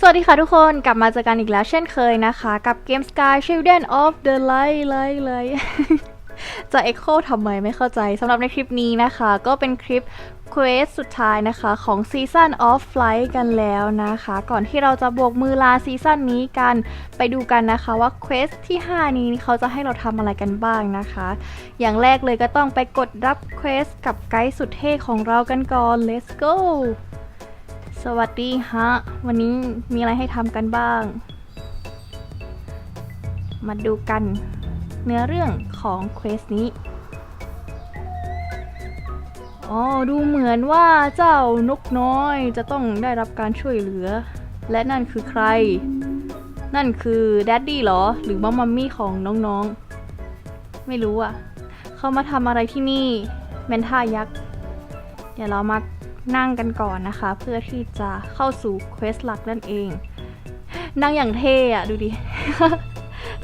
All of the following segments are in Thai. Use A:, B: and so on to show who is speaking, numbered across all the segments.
A: สวัสดีค่ะทุกคนกลับมาเจอกันอีกแล้วเช่นเคยนะคะ กับเกม Sky Children of the Light Light Light จะ Echo ทำไมไม่เข้าใจสำหรับในคลิปนี้นะคะ ก็เป็นคลิป Quest สุดท้ายนะคะของ Season of Flight กันแล้วนะคะ ก่อนที่เราจะบวกมือลาซีซั่นนี้กันไปดูกันนะคะว่า Quest ที่ 5 นี้เขาจะให้เราทำอะไรกันบ้างนะคะ อย่างแรกเลยก็ต้องไปกดรับ Quest กับไกด์สุดเท่ของเรากันก่อน let's go วัสดีฮะ วันนี้มีอะไรให้ทำกันบ้าง มาดูกันเนื้อเรื่องของเควสนี้ อ๋อ ดูเหมือนว่าเจ้านกน้อยจะต้องได้รับการช่วยเหลือ และนั่นคือใคร นั่นคือแดดดี้เหรอ หรือว่ามัมมี่ของน้องๆ ไม่รู้อะ เขามาทำอะไรที่นี่เมนท่ายักษ์ เดี๋ยวเรามา นั่งกันก่อนนะคะ เพื่อที่จะเข้าสู่เควสหลักนั่นเอง นั่งอย่างเท่อะดูดิ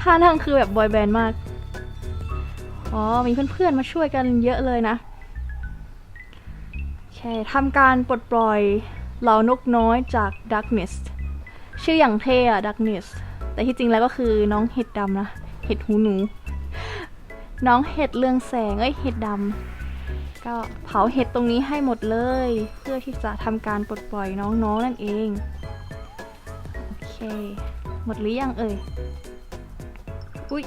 A: ท่านั่งคือแบบบอยแบนด์มาก อ๋อ มีเพื่อนๆมาช่วยกันเยอะเลยนะโอเคทำการปลดปล่อยเหล่านกน้อยจาก Darkness ชื่ออย่างเท่อะ Darkness แต่ที่จริงแล้วก็คือน้องเห็ดดำนะ เห็ดหูหนู น้องเห็ดเรืองแสง เอ้ย เห็ดดำ ก็เผาเห็ดตรงนี้ให้หมดเลย เพื่อที่จะทำการปลดปล่อยน้องๆนั่นเอง โอเค หมดหรือยังเอ่ย อุ้ย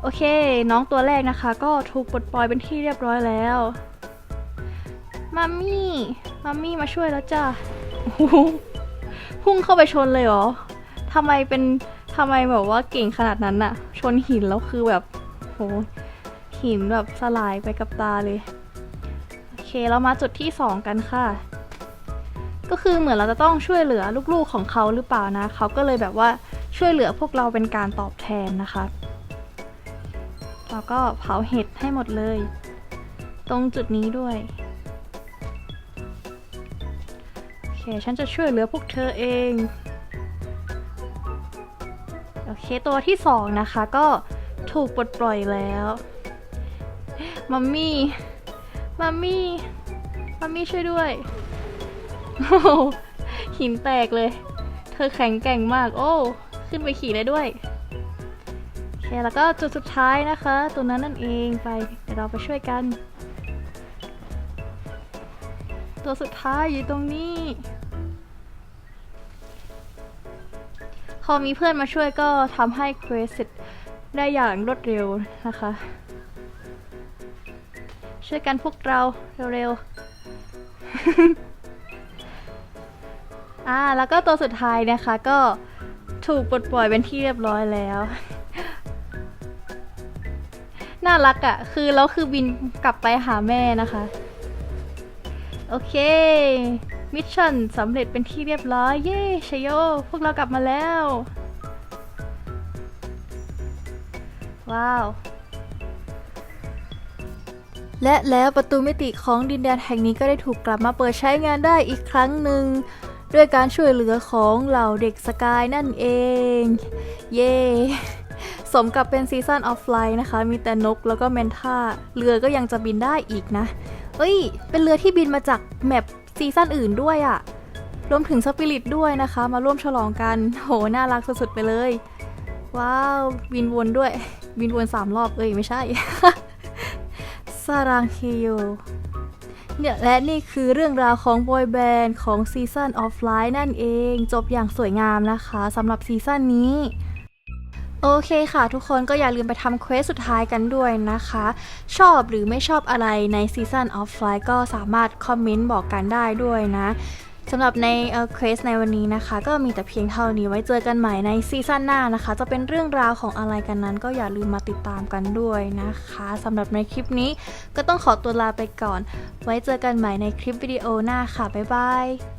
A: โอเค น้องตัวแรกนะคะ ก็ถูกปลดปล่อยเป็นที่เรียบร้อยแล้วมัมมี่มัมมี่มาช่วยแล้วจ้ะโอ้โหพุ่งเข้าไปชนเลยเหรอทำไมเป็นทำไมแบบว่าเก่งขนาดนั้นอะชนหินแล้วคือแบบโห หินแบบสลายไปกับตาเลย โอเคเรามาจุดที่2กันค่ะ ก็คือเหมือนเราจะต้องช่วยเหลือลูกๆของเขาหรือเปล่านะ เขาก็เลยแบบว่าช่วยเหลือพวกเราเป็นการตอบแทนนะคะ เราก็เผาเห็ดให้หมดเลย ตรงจุดนี้ด้วยโอเคฉันจะช่วยเหลือพวกเธอเองโอเคตัวที่สองนะคะก็ถูกปลดปล่อยแล้ว มัมมี่ มัมมี่ มัมมี่ช่วยด้วยโอ้หหินแตกเลย เธอแข็งแกร่งมาก โอ้ ขึ้นไปขี่ได้ด้วยโอเคแล้วก็จุดสุดท้ายนะคะ ตัวนั้นนั่นเองไปเดี๋ยวเราไปช่วยกัน ตัวสุดท้ายอยู่ตรงนี้ พอมีเพื่อนมาช่วยก็ทำให้เควสเสร็จได้อย่างรวดเร็วนะคะ ช่วยกันพวกเราเร็วๆ อ่า แล้วก็ตัวสุดท้ายนะคะก็ถูกปลดปล่อยเป็นที่เรียบร้อยแล้ว น่ารักอะ่ะ คือแล้วคือบินกลับไปหาแม่นะคะ โอเค มิชชั่นสำเร็จเป็นที่เรียบร้อย เย้ชยโย พวกเรากลับมาแล้ว ว้าว และแล้วประตูมิติของดินแดนแห่งนี้ก็ได้ถูกกลับมาเปิดใช้งานได้อีกครั้งหนึ่งด้วยการช่วยเหลือของเหล่าเด็กสกายนั่นเอง เย่สมกับเป็นซีซันออฟไลน์นะคะ มีแต่นกแล้วก็แมนท่า เรือก็ยังจะบินได้อีกนะ เอ้ย เป็นเรือที่บินมาจากแมปซีซั่นอื่นด้วยอะ่ะ รวมถึงสปิริตด้วยนะคะ มาร่วมฉลองกัน โห น่ารักสุดๆไปเลย ว้าว บินวนด้วย บินวนสามรอบ เอ้ย ไม่ใช่ ซารังเฮโยเนี่ยและนี่คือเรื่องราวของบอยแบนด์ของซีซันออฟไลน์นั่นเอง จบอย่างสวยงามนะคะสำหรับซีซั่นนี้ โอเคค่ะทุกคนก็อย่าลืมไปทำเควสสุดท้ายกันด้วยนะคะ ชอบหรือไม่ชอบอะไรในซีซันออฟไลน์ก็สามารถคอมเมนต์บอกกันได้ด้วยนะ สำหรับในเอ่อเควสในวันนี้นะคะ ก็มีแต่เพียงเท่านี้ไว้เจอกันใหม่ในซีซั่นหน้านะคะ จะเป็นเรื่องราวของอะไรกันนั้น ก็อย่าลืมมาติดตามกันด้วยนะคะสำหรับในคลิปนี้ก็ต้องขอตัวลาไปก่อน ไว้เจอกันใหม่ในคลิปวิดีโอหน้าค่ะบ๊ายบาย